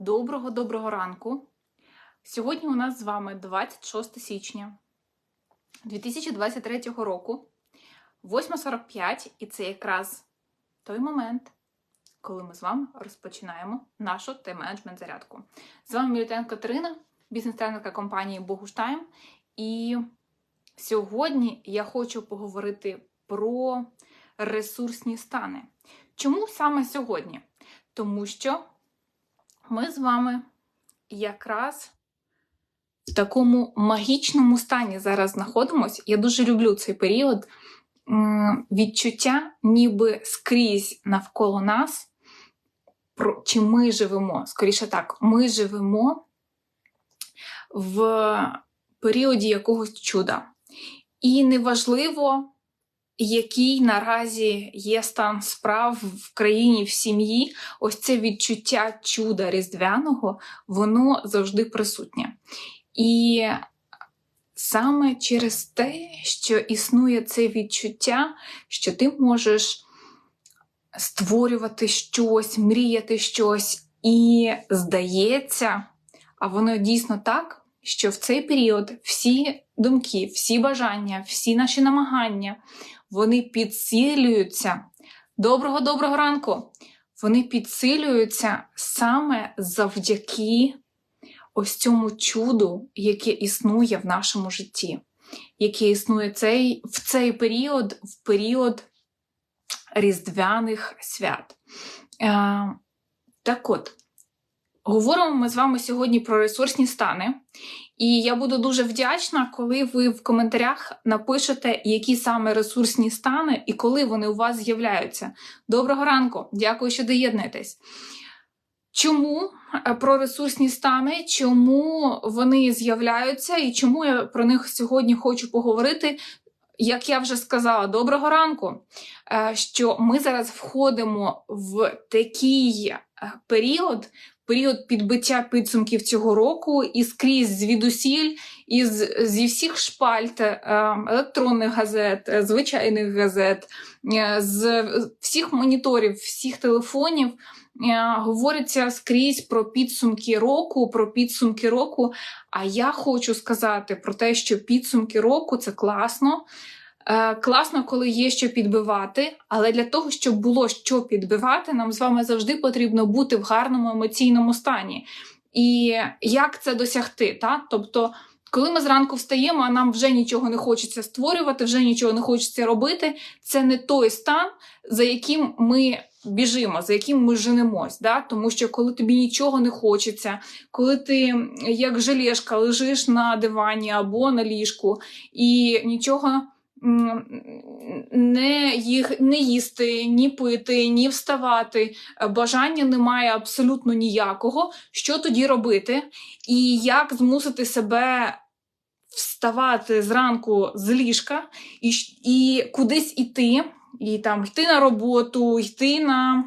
Доброго доброго ранку. Сьогодні у нас з вами 26 січня 2023 року, 8.45, і це якраз той момент, коли ми з вами розпочинаємо нашу тайм-менеджмент зарядку. З вами Мілітенко Катерина, бізнес-тренерка компанії Богуштайм. І сьогодні я хочу поговорити про ресурсні стани. Чому саме сьогодні? Тому що ми з вами якраз в такому магічному стані зараз знаходимося. Я дуже люблю цей період відчуття, ніби скрізь навколо нас, чи ми живемо. Скоріше так, ми живемо в періоді якогось чуда. І неважливо, який наразі є стан справ в країні, в сім'ї, ось це відчуття чуда різдвяного, воно завжди присутнє. І саме через те, що існує це відчуття, що ти можеш створювати щось, мріяти щось, і здається, а воно дійсно так, що в цей період всі думки, всі бажання, всі наші намагання, вони підсилюються. Доброго доброго ранку! Вони підсилюються саме завдяки ось цьому чуду, яке існує в нашому житті, яке існує цей, в цей період, в період Різдвяних свят. Е, так от, говоримо ми з вами сьогодні про ресурсні стани. І я буду дуже вдячна, коли ви в коментарях напишете, які саме ресурсні стани і коли вони у вас з'являються. Доброго ранку! Дякую, що доєднуєтесь. Чому е, про ресурсні стани, чому вони з'являються і чому я про них сьогодні хочу поговорити? Як я вже сказала, доброго ранку, е, що ми зараз входимо в такий період, період підбиття підсумків цього року, і скрізь звідусіль, із зі всіх шпальт електронних газет, звичайних газет, з всіх моніторів, всіх телефонів. Говориться скрізь про підсумки року, про підсумки року. А я хочу сказати про те, що підсумки року це класно. Е, класно, коли є що підбивати, але для того, щоб було що підбивати, нам з вами завжди потрібно бути в гарному емоційному стані. І як це досягти? Та? Тобто, коли ми зранку встаємо, а нам вже нічого не хочеться створювати, вже нічого не хочеться робити, це не той стан, за яким ми біжимо, за яким ми женемось. Да? Тому що коли тобі нічого не хочеться, коли ти як желешка лежиш на дивані або на ліжку і нічого не їх не їсти, ні пити, ні вставати. Бажання немає абсолютно ніякого. Що тоді робити? І як змусити себе вставати зранку з ліжка і і кудись іти, і там йти на роботу, йти на.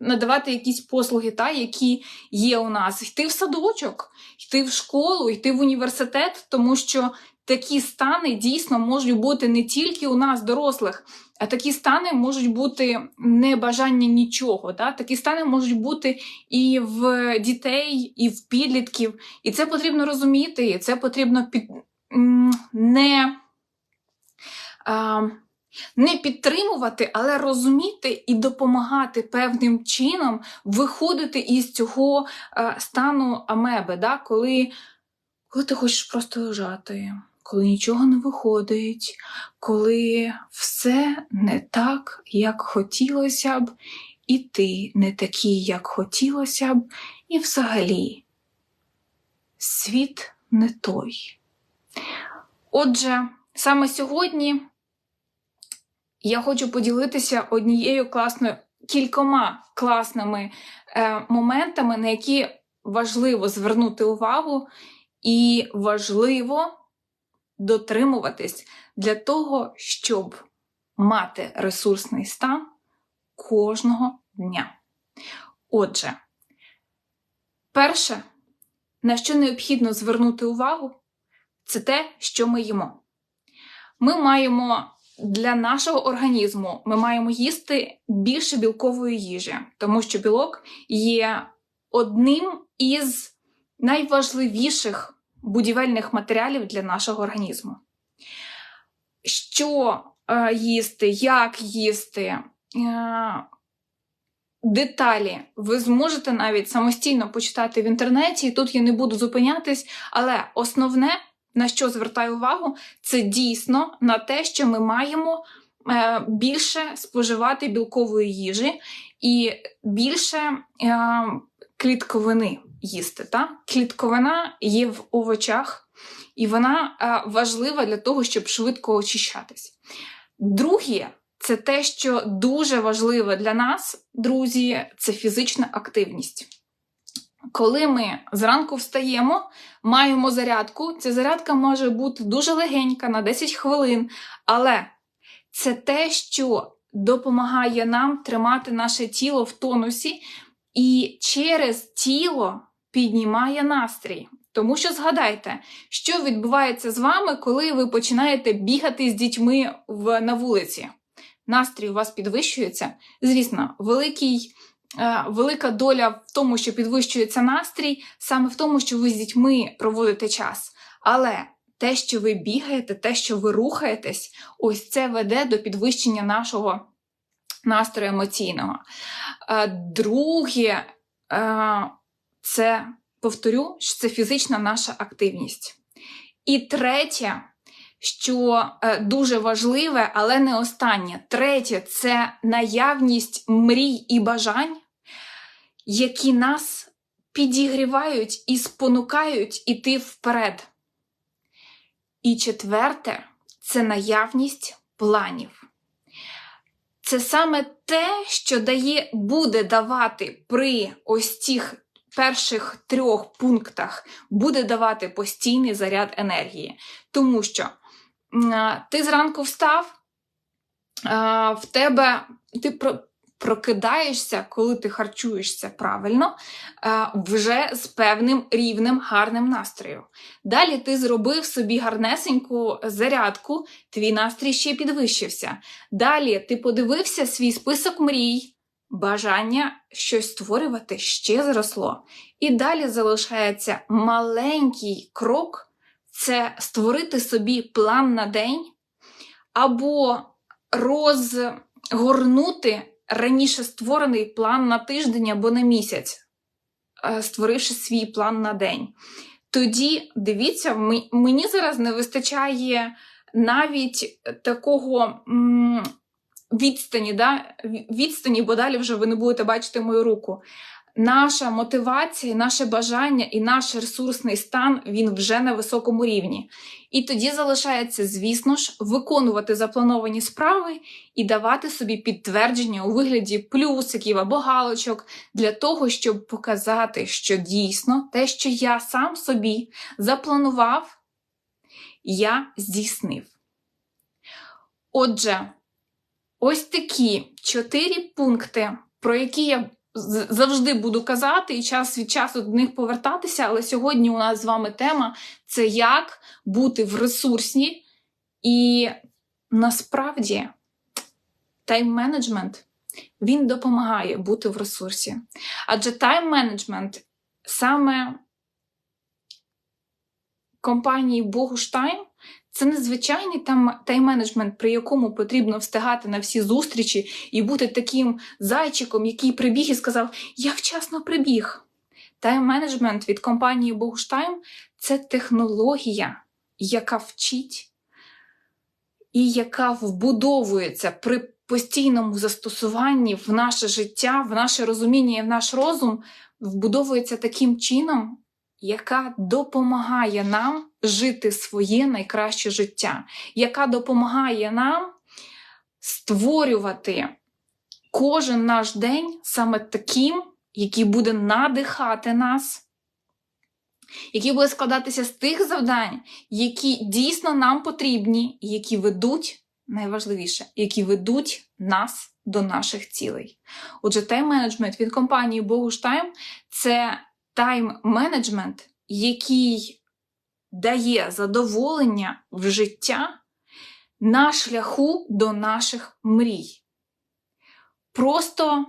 Надавати якісь послуги, та, які є у нас, йти в садочок, йти в школу, йти в університет, тому що такі стани дійсно можуть бути не тільки у нас, дорослих, а такі стани можуть бути не бажання нічого. Да? Такі стани можуть бути і в дітей, і в підлітків. І це потрібно розуміти, і це потрібно під... не. Не підтримувати, але розуміти і допомагати певним чином виходити із цього е, стану амеби, да? коли коли ти хочеш просто лежати, коли нічого не виходить, коли все не так, як хотілося б, і ти не такий, як хотілося б, і взагалі світ не той. Отже, саме сьогодні я хочу поділитися однією класною, кількома класними е, моментами, на які важливо звернути увагу, і важливо дотримуватись для того, щоб мати ресурсний стан кожного дня. Отже, перше, на що необхідно звернути увагу, це те, що ми їмо. Ми маємо для нашого організму ми маємо їсти більше білкової їжі, тому що білок є одним із найважливіших будівельних матеріалів для нашого організму. Що е, їсти, як їсти, е, деталі ви зможете навіть самостійно почитати в інтернеті, і тут я не буду зупинятись, але основне, на що звертаю увагу, це дійсно на те, що ми маємо е, більше споживати білкової їжі і більше клітковини їсти. Та? Клітковина є в овочах, і вона е, важлива для того, щоб швидко очищатись. Друге, це те, що дуже важливе для нас, друзі, це фізична активність. Коли ми зранку встаємо, маємо зарядку, ця зарядка може бути дуже легенька на 10 хвилин, але це те, що допомагає нам тримати наше тіло в тонусі, і через тіло піднімає настрій. Тому що згадайте, що відбувається з вами, коли ви починаєте бігати з дітьми в, на вулиці. Настрій у вас підвищується. Звісно, великий, е, велика доля в тому, що підвищується настрій, саме в тому, що ви з дітьми проводите час. Але те, що ви бігаєте, те, що ви рухаєтесь, ось це веде до підвищення нашого настрою емоційного. Е, друге, е, це повторю, що це фізична наша активність. І третє, що е, дуже важливе, але не останнє. Третє це наявність мрій і бажань, які нас підігрівають і спонукають іти вперед. І четверте це наявність планів. Це саме те, що дає, буде давати при ось цих перших трьох пунктах, буде давати постійний заряд енергії. Тому що ти зранку встав, в тебе ти прокидаєшся, коли ти харчуєшся правильно, вже з певним рівнем гарним настрою. Далі ти зробив собі гарнесеньку зарядку, твій настрій ще підвищився. Далі ти подивився свій список мрій. Бажання щось створювати ще зросло. І далі залишається маленький крок це створити собі план на день, або розгорнути раніше створений план на тиждень або на місяць, е, створивши свій план на день. Тоді, дивіться, мені зараз не вистачає навіть такого відстані, да? відстані, бо далі вже ви не будете бачити мою руку наша мотивація, наше бажання і наш ресурсний стан він вже на високому рівні. І тоді залишається, звісно ж, виконувати заплановані справи і давати собі підтвердження у вигляді плюсиків або галочок для того, щоб показати, що дійсно те, що я сам собі запланував, я здійснив. Отже, ось такі чотири пункти, про які я завжди буду казати і час від часу до них повертатися. Але сьогодні у нас з вами тема це як бути в ресурсі, і насправді тайм-менеджмент він допомагає бути в ресурсі. Адже тайм-менеджмент саме компанії Богуштайм це незвичайний тайм-менеджмент, при якому потрібно встигати на всі зустрічі і бути таким зайчиком, який прибіг і сказав: Я вчасно прибіг. Тайм-менеджмент від компанії Богуштайм це технологія, яка вчить і яка вбудовується при постійному застосуванні в наше життя, в наше розуміння і в наш розум, вбудовується таким чином, яка допомагає нам жити своє найкраще життя, яка допомагає нам створювати кожен наш день саме таким, який буде надихати нас. Який буде складатися з тих завдань, які дійсно нам потрібні, які ведуть, найважливіше, які ведуть нас до наших цілей. Отже, тайм-менеджмент від компанії Богуштайм це тайм-менеджмент, який дає задоволення в життя на шляху до наших мрій. Просто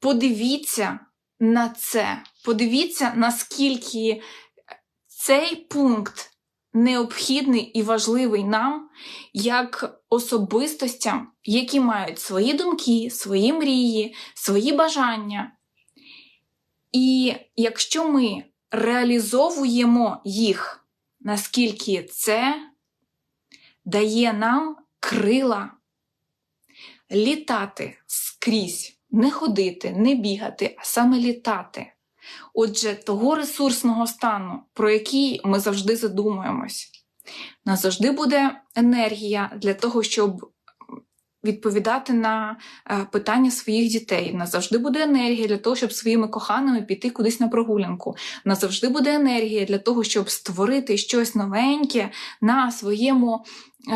подивіться на це. Подивіться, наскільки цей пункт необхідний і важливий нам, як особистостям, які мають свої думки, свої мрії, свої бажання. І якщо ми реалізовуємо їх, наскільки це дає нам крила літати скрізь, не ходити, не бігати, а саме літати. Отже, того ресурсного стану, про який ми завжди задумуємось, у нас завжди буде енергія для того, щоб відповідати на е, питання своїх дітей. У нас завжди буде енергія для того, щоб своїми коханими піти кудись на прогулянку. У нас завжди буде енергія для того, щоб створити щось новеньке на своєму. Е,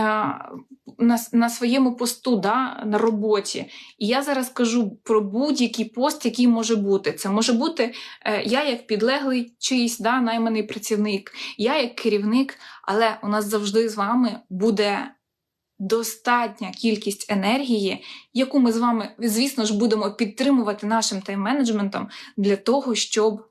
на на своєму посту да, на роботі. І я зараз кажу про будь-який пост, який може бути. Це може бути е, я як підлеглий чийсь да, найманий працівник, я як керівник, але у нас завжди з вами буде достатня кількість енергії, яку ми з вами, звісно ж, будемо підтримувати нашим тайм-менеджментом для того, щоб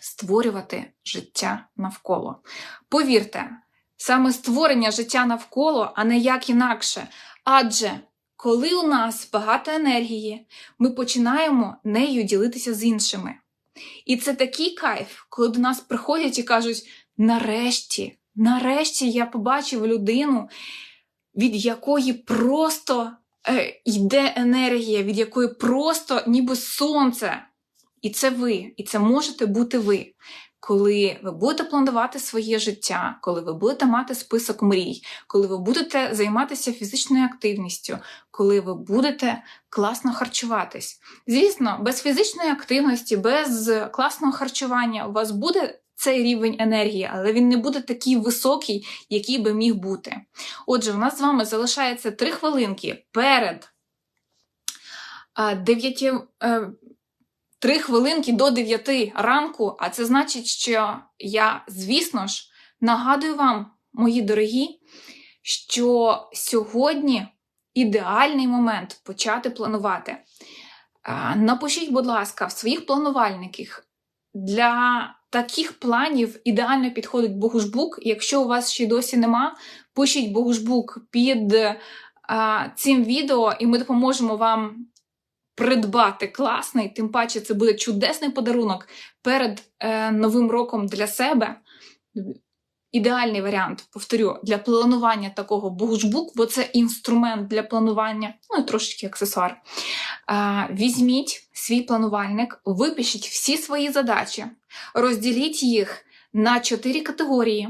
створювати життя навколо. Повірте, саме створення життя навколо, а не як інакше. Адже коли у нас багато енергії, ми починаємо нею ділитися з іншими. І це такий кайф, коли до нас приходять і кажуть: нарешті, нарешті я побачив людину, від якої просто е, йде енергія, від якої просто ніби сонце. І це ви, і це можете бути ви. Коли ви будете планувати своє життя, коли ви будете мати список мрій, коли ви будете займатися фізичною активністю, коли ви будете класно харчуватись. Звісно, без фізичної активності, без класного харчування у вас буде цей рівень енергії, але він не буде такий високий, який би міг бути. Отже, у нас з вами залишається 3 хвилинки перед 9, 3 е, хвилинки до 9 ранку, а це значить, що я, звісно ж, нагадую вам, мої дорогі, що сьогодні ідеальний момент почати планувати. Напишіть, будь ласка, в своїх планувальниках для таких планів ідеально підходить Богушбук. Якщо у вас ще досі нема, пишіть Богушбук під а, цим відео, і ми допоможемо вам придбати класний, тим паче це буде чудесний подарунок перед е, новим роком для себе ідеальний варіант, повторю, для планування такого бухжбук, бо це інструмент для планування, ну і трошечки аксесуар. Візьміть свій планувальник, випишіть всі свої задачі, розділіть їх на чотири категорії,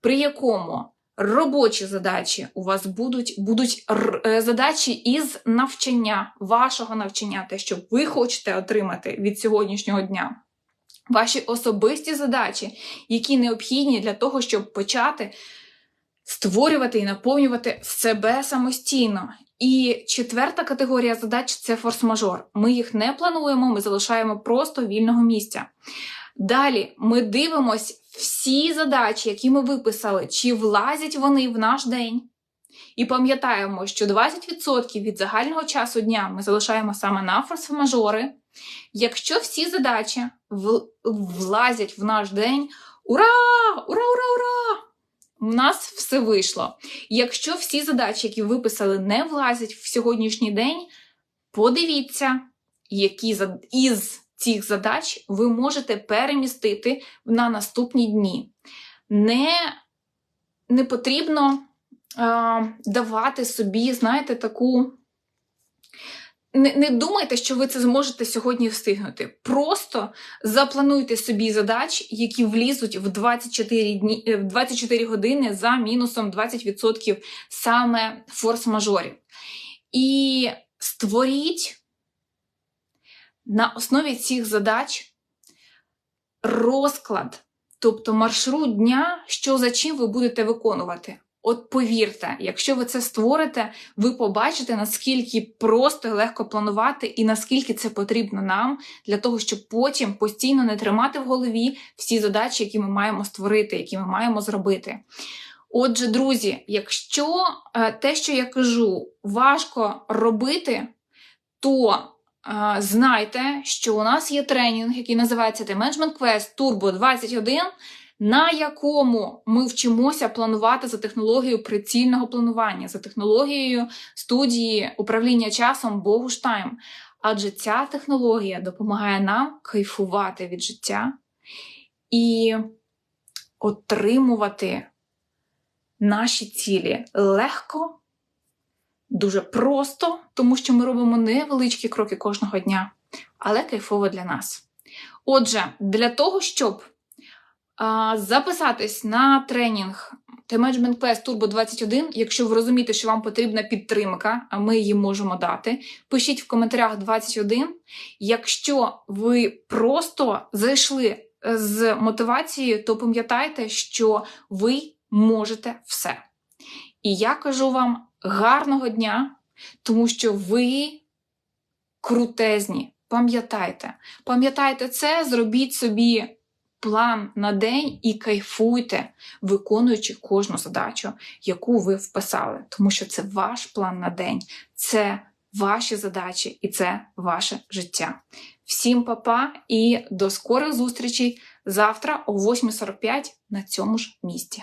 при якому робочі задачі у вас будуть будуть е, задачі із навчання, вашого навчання, те, що ви хочете отримати від сьогоднішнього дня ваші особисті задачі, які необхідні для того, щоб почати створювати і наповнювати себе самостійно. І четверта категорія задач це форс-мажор. Ми їх не плануємо, ми залишаємо просто вільного місця. Далі ми дивимося всі задачі, які ми виписали, чи влазять вони в наш день. І пам'ятаємо, що 20% від загального часу дня ми залишаємо саме на форс-мажори. Якщо всі задачі влазять в наш день, ура! Ура, ура, ура! У нас все вийшло. Якщо всі задачі, які виписали, не влазять в сьогоднішній день, подивіться, які із цих задач ви можете перемістити на наступні дні. Не не потрібно а, давати собі, знаєте, таку не не думайте, що ви це зможете сьогодні встигнути. Просто заплануйте собі задач, які влізуть в 24 дні, е, в 24 години за мінусом 20% саме форс-мажорів. І створіть на основі цих задач розклад, тобто маршрут дня, що за чим ви будете виконувати. От повірте, якщо ви це створите, ви побачите, наскільки просто і легко планувати, і наскільки це потрібно нам для того, щоб потім постійно не тримати в голові всі задачі, які ми маємо створити, які ми маємо зробити. Отже, друзі, якщо е, те, що я кажу, важко робити, то знайте, що у нас є тренінг, який називається The Management Quest Turbo 21, на якому ми вчимося планувати за технологією прицільного планування, за технологією студії управління часом Богуштайм. Адже ця технологія допомагає нам кайфувати від життя і отримувати наші цілі легко, дуже просто, тому що ми робимо невеличкі кроки кожного дня, але кайфово для нас. Отже, для того, щоб а, записатись на тренінг The Management Quest Turbo 21, якщо ви розумієте, що вам потрібна підтримка, а ми її можемо дати, пишіть в коментарях 21. Якщо ви просто зайшли з мотивацією, то пам'ятайте, що ви можете все. І я кажу вам гарного дня, тому що ви крутезні. Пам'ятайте, пам'ятайте це, зробіть собі план на день і кайфуйте, виконуючи кожну задачу, яку ви вписали. Тому що це ваш план на день, це ваші задачі і це ваше життя. Всім па-па і до скорих зустрічей завтра о 8.45 на цьому ж місці.